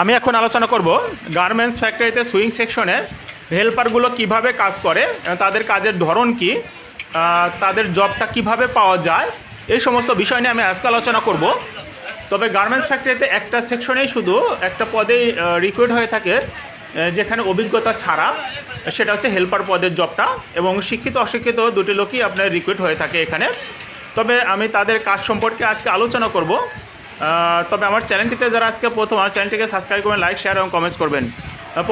আমি এখন আলোচনা করব গার্মেন্টস ফ্যাক্টরিতে সুইং সেকশনে হেল্পারগুলো কীভাবে কাজ করে তাদের কাজের ধরন কি তাদের জবটা কীভাবে পাওয়া যায়, এই সমস্ত বিষয় নিয়ে আমি আজকে আলোচনা করব। তবে গার্মেন্টস ফ্যাক্টরিতে একটা সেকশনেই শুধু, একটা পদেই রিক্রুট হয়ে থাকে যেখানে অভিজ্ঞতা ছাড়া, সেটা হচ্ছে হেল্পার পদের জবটা এবং শিক্ষিত, অশিক্ষিত দুটি লোকই আপনার রিক্রুট হয়ে থাকে এখানে। তবে আমি তাদের কাজ সম্পর্কে আজকে আলোচনা করব। তবে আমার চ্যানেলটিতে যারা আজকে প্রথম, আমার চ্যানেলটিকে সাবস্ক্রাইব করবেন লাইক শেয়ার এবং কমেন্টস করবেন।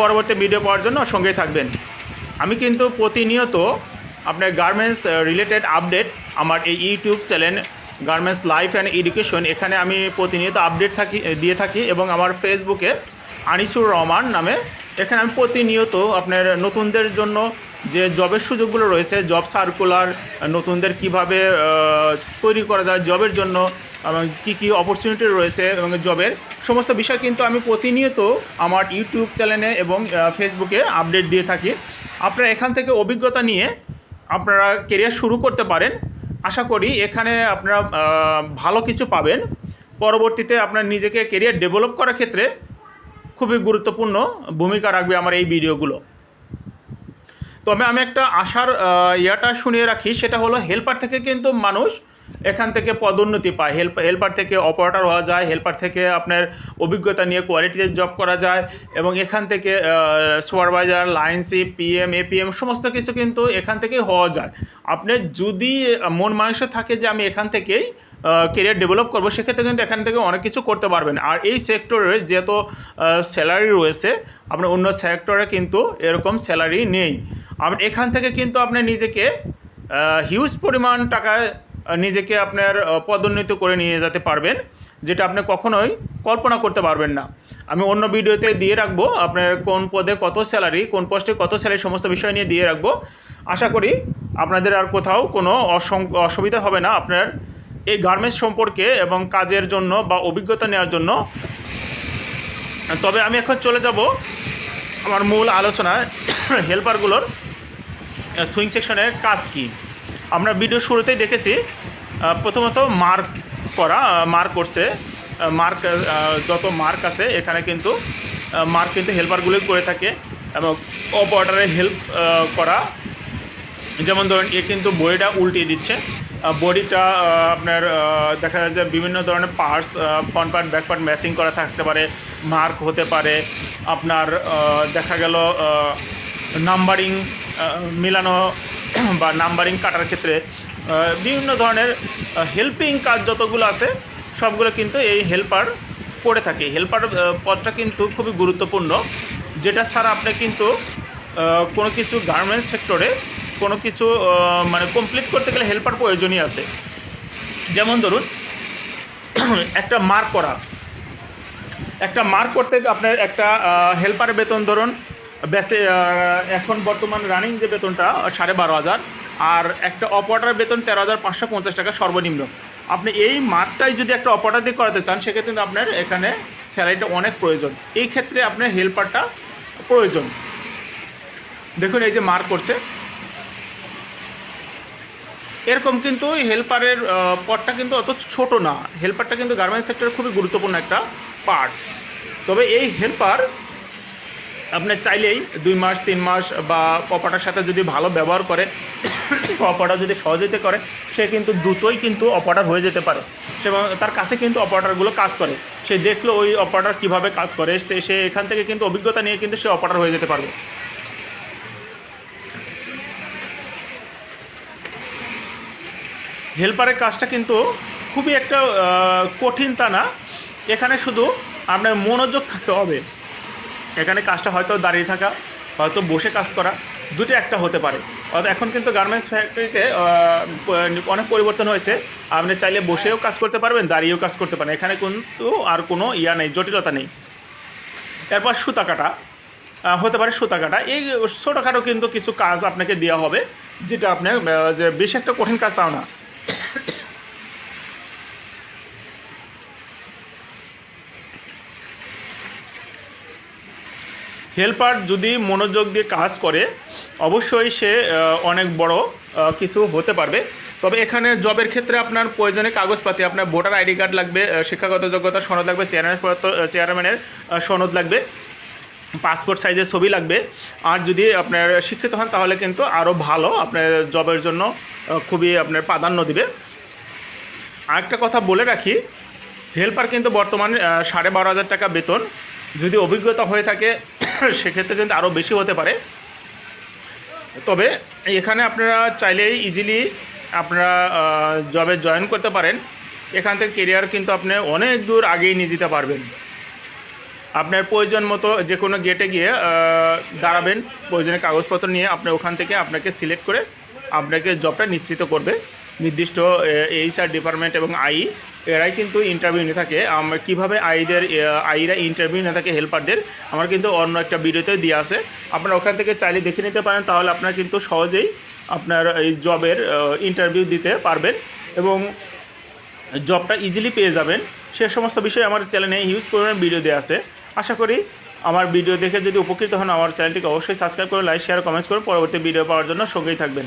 পরবর্তী ভিডিও পাওয়ার জন্য সঙ্গেই থাকবেন। আমি কিন্তু প্রতিনিয়ত আপনার গার্মেন্টস রিলেটেড আপডেট আমার এই YouTube channel garments life and education এখানে আমি প্রতিনিয়ত আপডেট থাকি দিয়ে থাকি এবং আমার ফেসবুকে আনিসুর রহমান নামে, এখানে আমি প্রতিনিয়ত আপনার নতুনদের জন্য যে জবের সুযোগগুলো রয়েছে জব সার্কুলার নতুনদের কীভাবে তৈরি করা যায় জবের জন্য এবং কী কী অপরচুনিটি রয়েছে এবং জবের সমস্ত বিষয় কিন্তু আমি প্রতিনিয়ত আমার ইউটিউব চ্যানেলে এবং ফেসবুকে আপডেট দিয়ে থাকি। আপনারা এখান থেকে অভিজ্ঞতা নিয়ে আপনারা কেরিয়ার শুরু করতে পারেন। আশা করি এখানে আপনারা ভালো কিছু পাবেন। পরবর্তীতে আপনার নিজেকে কেরিয়ার ডেভেলপ করার ক্ষেত্রে খুবই গুরুত্বপূর্ণ ভূমিকা রাখবে আমার এই ভিডিওগুলো তবে আমি একটা আশার ইয়াটা শুনিয়ে রাখি, সেটা হলো হেল্পার থেকে কিন্তু মানুষ এখান থেকে পদোন্নতি পায়। হেল্প হেল্পার থেকে অপারেটর হওয়া যায় হেল্পার থেকে আপনার অভিজ্ঞতা নিয়ে কোয়ালিটিতে জব করা যায় এবং এখান থেকে সুপারভাইজার লাইনশিপ পিএম এপিএম সমস্ত কিছু কিন্তু এখান থেকেই হওয়া যায়। আপনি যদি মন মানসিক থাকে যে আমি এখান থেকেই কেরিয়ার ডেভেলপ করব সেক্ষেত্রে কিন্তু এখান থেকে অনেক কিছু করতে পারবেন। আর এই সেক্টরে যেহেতু স্যালারি রয়েছে আপনার অন্য সেক্টরে কিন্তু এরকম স্যালারি নেই। আপনি এখান থেকে কিন্তু আপনি নিজেকে হিউজ পরিমাণ আহ, নিজেকে আপনার পদোন্নতি করে নিয়ে যেতে পারবেন, যেটা আপনি কখনোই কল্পনা করতে পারবেন না। আমি অন্য ভিডিওতে দিয়ে রাখব আপনার কোন পদে কত স্যালারি কোন পোস্টে কত স্যালারি সমস্ত বিষয় নিয়ে দিয়ে রাখব। আশা করি আপনাদের আর কোথাও কোনো অসং- অসুবিধা হবে না আপনার এই গার্মেন্টস সম্পর্কে এবং কাজের জন্য বা অভিজ্ঞতা নেওয়ার জন্য। তবে আমি এখন চলে যাব আমার মূল আলোচনায় হেল্পারগুলোর সুইং সেকশনের কাজ কি। আমরা ভিডিও শুরুতেই দেখেছি প্রথমত মার্ক করা মার্ক করছে। মার্ক যত মার্ক আছে, এখানে কিন্তু মার্ক কিন্তু হেল্পারগুলো করে থাকে এবং অপারেটারে হেল্প করা। যেমন ধরেন, এ কিন্তু বডিটা উল্টিয়ে দিচ্ছে। বডিটা আপনার দেখা যায় যে বিভিন্ন ধরনের parts front part back part matching করা থাকতে পারে মার্ক হতে পারে। আপনার দেখা গেল নাম্বারিং মিলানো বা নাম্বারিং কাটার ক্ষেত্রে বিভিন্ন ধরনের হেল্পিং কাজ যতগুলো আছে, সবগুলো কিন্তু এই হেল্পার করে থাকে। হেল্পার পদটা কিন্তু খুবই গুরুত্বপূর্ণ, যেটা ছাড়া আপনি কিন্তু কোনো কিছু গার্মেন্টস সেক্টরে কোনো কিছু মানে কমপ্লিট করতে গেলে হেল্পার প্রয়োজনই আছে। যেমন ধরুন, একটা মার্ক করা। একটা মার্ক করতে আপনার একটা হেল্পারের বেতন ধরুন, বেসে এখন বর্তমান রানিং যে বেতনটা, সাড়ে বারো হাজার। আর একটা অপারেটার বেতন তেরো হাজার পাঁচশো পঞ্চাশ টাকা সর্বনিম্ন। আপনি এই মার্কটাই যদি একটা অপারেটার দিয়ে করাতে চান, সেক্ষেত্রে কিন্তু আপনার এখানে স্যালারিটা অনেক প্রয়োজন। এই ক্ষেত্রে আপনার হেল্পারটা প্রয়োজন। দেখুন, এই যে মার্ক করছে। এরকম কিন্তু হেল্পারের পদটা কিন্তু অত ছোট না। হেল্পারটা কিন্তু গার্মেন্টস সেক্টরে খুবই গুরুত্বপূর্ণ একটা পার্ট। তবে এই হেল্পার আপনি চাইলেই দুই মাস, তিন মাস বা অপাটার সাথে যদি ভালো ব্যবহার করে অপাটা যদি সহযোগিতা করে, সে কিন্তু দ্রুতই কিন্তু অপাটার হয়ে যেতে পারে। সে তার কাছে কিন্তু অপারেটারগুলো কাজ করে। সে দেখল ওই অপারেটার কীভাবে কাজ করে, সে- এখান থেকে কিন্তু অভিজ্ঞতা নিয়ে কিন্তু সে অপারেটার হয়ে যেতে পারবে। হেল্পারের কাজটা কিন্তু খুবই একটা কঠিন তা না। এখানে শুধু আপনার মনোযোগ থাকতে হবে। এখানে কাজটা হয়তো দাঁড়িয়ে থাকা, হয়তো বসে কাজ করা, দুটো একটা হতে পারে। এখন কিন্তু গার্মেন্টস ফ্যাক্টরিতে অনেক পরিবর্তন হয়েছে। আপনি চাইলে বসেও কাজ করতে পারবেন, দাঁড়িয়েও কাজ করতে পারেন এখানে কিন্তু আর কোনো ইয়া নেই, জটিলতা নেই। এরপর সুতা কাটা হতে পারে সুতা কাটা। এই ছোটোখাটো কিন্তু কিছু কাজ আপনাকে দেওয়া হবে, যেটা আপনার যে বেশি একটা কঠিন কাজ তাও না। হেল্পার যদি মনোযোগ দিয়ে কাজ করে, অবশ্যই সে অনেক বড় কিছু হতে পারবে। তবে এখানে জবের ক্ষেত্রে আপনার প্রয়োজনীয় কাগজপাতি, আপনার ভোটার আইডি কার্ড লাগবে শিক্ষাগত যোগ্যতা সনদ লাগবে, চেয়ারম্যান চেয়ারম্যানের সনদ লাগবে, পাসপোর্ট সাইজের ছবি লাগবে। আর যদি আপনার শিক্ষিত হন, তাহলে কিন্তু আরও ভালো, আপনার জবের জন্য খুবই আপনার প্রাধান্য দিবে। আরেকটা কথা বলে রাখি, হেল্পার কিন্তু বর্তমানে সাড়ে বারো হাজার টাকা বেতন। যদি অভিজ্ঞতা হয়ে থাকে সেক্ষেত্রে কিন্তু আরও বেশি হতে পারে। তবে এখানে আপনারা চাইলেই ইজিলি আপনারা জবে জয়েন করতে পারেন। এখান থেকে কেরিয়ার কিন্তু আপনি অনেক দূর আগেই নিয়ে যেতে পারবেন। আপনার প্রয়োজন মতো যে কোনো গেটে গিয়ে দাঁড়াবেন। প্রয়োজনীয় কাগজপত্র নিয়ে আপনি ওখান থেকে আপনাকে সিলেক্ট করে আপনাকে জবটা নিশ্চিত করবে। নির্দিষ্ট এইচআর ডিপার্টমেন্ট এবং আই এরাই কিন্তু ইন্টারভিউ নিয়ে থাকে। আমরা কীভাবে আইদের আইরা ইন্টারভিউ নিয়ে থাকে হেল্পারদের আমার কিন্তু অন্য একটা ভিডিওতে দিয়ে আছে। আপনারা ওখান থেকে চাইলে দেখে নিতে পারেন, তাহলে আপনারা কিন্তু সহজেই আপনার এই জবের ইন্টারভিউ দিতে পারবেন এবং জবটা ইজিলি পেয়ে যাবেন। সে সমস্ত বিষয়ে আমার চ্যানেলে হিউজ পরিমাণ ভিডিও দেওয়া আছে। আশা করি আমার ভিডিও দেখে যদি উপকৃত হন, আমার চ্যানেলটিকে অবশ্যই সাবস্ক্রাইব করে লাইক শেয়ার কমেন্টস করে পরবর্তী ভিডিও পাওয়ার জন্য সঙ্গেই থাকবেন।